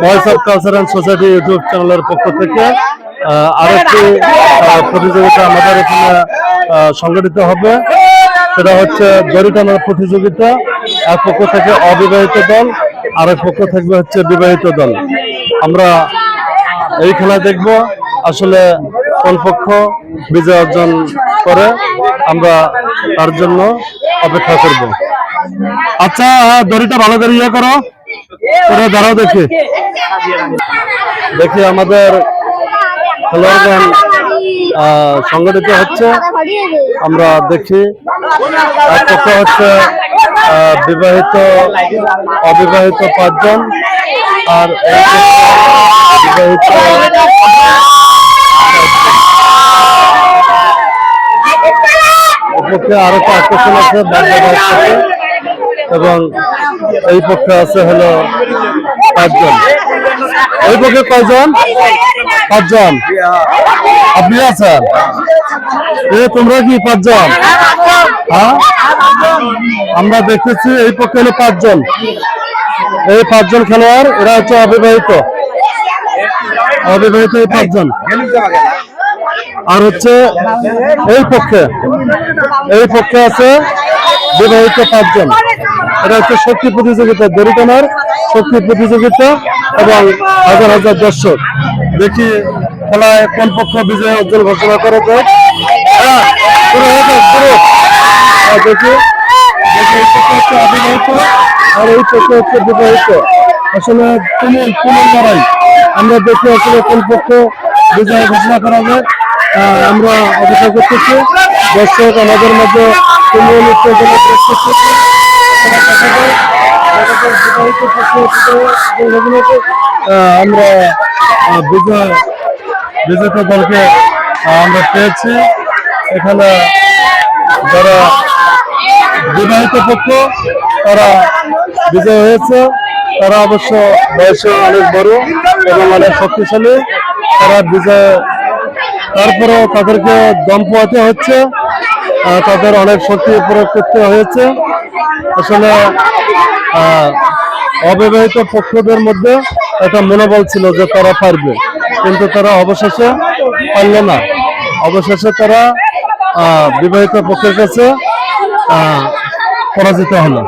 Voice of society YouTube চ্যানেলের পক্ষ থেকে আরেকটি প্রতিযোগিতা আমাদের এখানে সংগঠিত হবে। সেটা হচ্ছে দড়ি টানার প্রতিযোগিতা। এক পক্ষ থেকে অবিবাহিত দল আর এক পক্ষ থাকবে হচ্ছে বিবাহিত দল। আমরা এই খেলা দেখব আসলে কোন পক্ষ বিজয় অর্জন করে। আমরা তার জন্য অপেক্ষা করব। আচ্ছা দড়িটা ভালো করে ইয়ে করো। করে দাঁড়াও দেখি। দেখি আমাদের খেলোয়াড়গণ সংগঠিত হচ্ছে। আমরা দেখি। এক পক্ষ হচ্ছে বিবাহিত, অবিবাহিত পাঁচজন। আর বিবাহিত পক্ষে আরও আকর্ষণ আছে থেকে। এবং এই পক্ষে আছে হলো পাঁচজন। এই পক্ষে কয়জন? পাঁচজন। আপনি আছেন? তোমরা কি পাঁচজন? হ্যাঁ? আমরা দেখতেছি এই পক্ষে হলো পাঁচজন। এই পাঁচজন খেলোয়াড়, এরা হচ্ছে অবিবাহিত। অবিবাহিত এই পাঁচজন। আর হচ্ছে এই পক্ষে। এই পক্ষে আছে বিবাহিত পাঁচজন। এটা হচ্ছে শক্তি প্রতিযোগিতা দড়িটানার শক্তি প্রতিযোগিতা এবং হাজার হাজার দর্শক। দেখি খেলায় কোন পক্ষ বিজয় অর্জন ঘোষণা করা হ্যাঁ, হয়ে দেখি। হচ্ছে আসলে আমরা দেখি আসলে কোন পক্ষ বিজয় ঘোষণা করা যায় আমরা অপেক্ষা করতেছি। দর্শক আমাদের মধ্যে করতেছে। আমরা বিজয়, বিজেতা দলকে আমরা পেয়েছি। এখানে যারা বিবাহিত পক্ষ, তারা বিজয় হয়েছে। তারা অবশ্য বয়সে অনেক বড় এবং অনেক শক্তিশালী। তারা বিজয় তারপরে তাদেরকে দম পোয়াতে হচ্ছে। তাদের অনেক শক্তি প্রয়োগ করতে হয়েছে। আসলে অবিবাহিত পক্ষদের মধ্যে একটা মনোবল ছিল যে তারা পারবে, কিন্তু তারা অবশেষে পারল না। অবশেষে তারা বিবাহিত পক্ষের কাছে পরাজিত হলো।